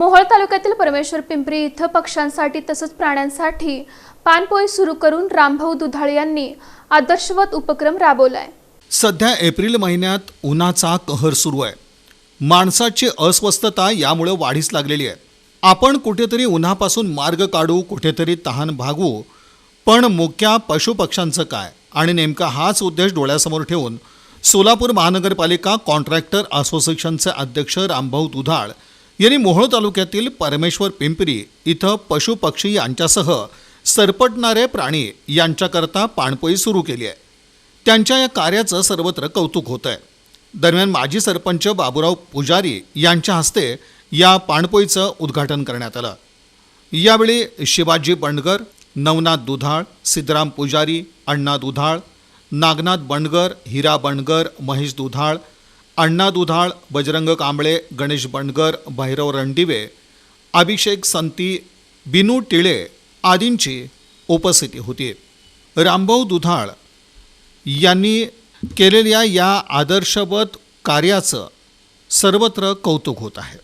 मोहोळ तालुक्यातील परमेश्वर पिंपरी इथं पक्ष्यांसाठी तसंच प्राण्यांसाठी पानपोई सुरू करून रामभाऊ दुधाळे यांनी आदर्शवत उपक्रम राबवलाय. सध्या एप्रिल महिन्यात उन्हाचा कहर सुरू आहे. माणसाची अस्वस्थता यामुळे वाढीस लागलेली आहे. आपण कुठेतरी उन्हापासून मार्ग काढू कुठेतरी तहान भागवू पण मुक्या पशुपक्ष्यांचं काय? आणि नेमका हाच उद्देश डोळ्यासमोर ठेवून सोलापूर महानगरपालिका कॉन्ट्रॅक्टर असोसिएशनचे अध्यक्ष रामभाऊ दुधाळ यांनी मोहोळ तालुक्यातील परमेश्वर पिंपरी इथं पशुपक्षी यांच्यासह सरपटणारे प्राणी यांच्याकरता पाणपोई सुरू केली आहे. त्यांच्या या कार्याचं सर्वत्र कौतुक होत आहे. दरम्यान माजी सरपंच बाबूराव पुजारी यांच्या हस्ते या पाणपोईचं उद्घाटन करण्यात आलं. यावेळी शिवाजी बंडगर नवनाथ दुधाळ सिद्धराम पुजारी अण्णा दुधाळ नागनाथ बंडगर हिरा बंडगर महेश दुधाळ अण्णा दुधाळ बजरंग कांबळे गणेश बंडगर भैरव रणदिवे अभिषेक संती बिनू टिळे आदींची उपस्थिती होती. रामभाऊ दुधाळ यांनी केलेल्या या आदर्शवत कार्याचं सर्वत्र कौतुक होत आहे.